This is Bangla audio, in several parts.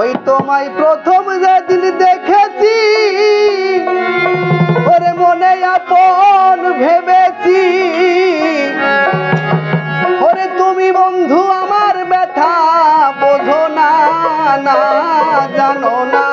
ওই তোমায় প্রথম যেদিন দেখেছি, ওরে মনে আপন ভেবেছি। ওরে তুমি বন্ধু, আমার ব্যথা বোঝো না না জানো না।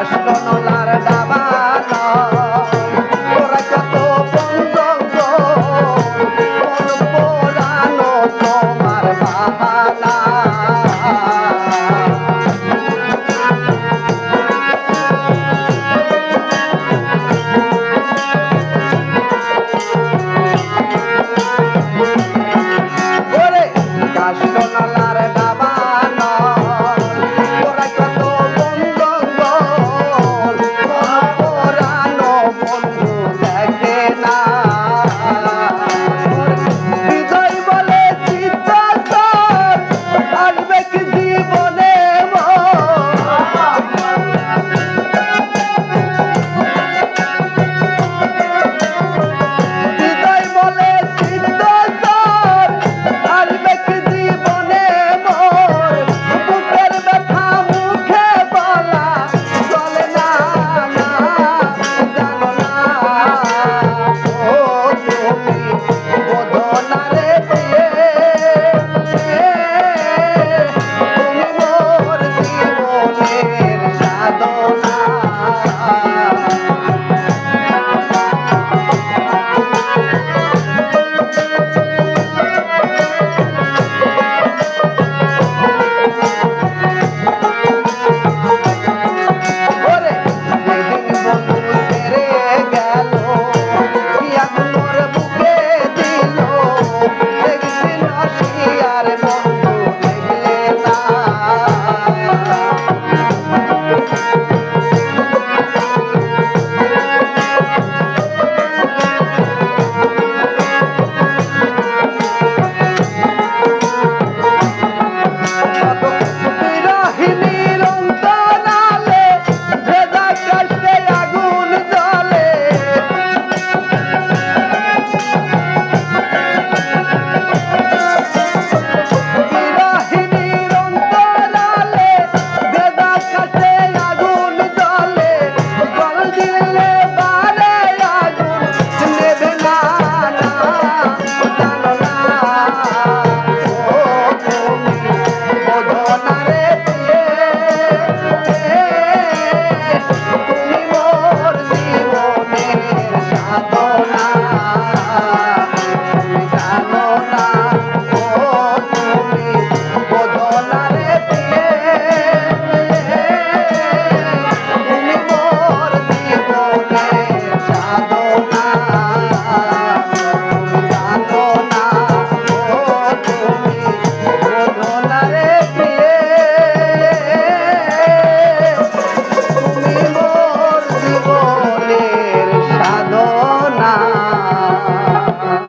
আসলো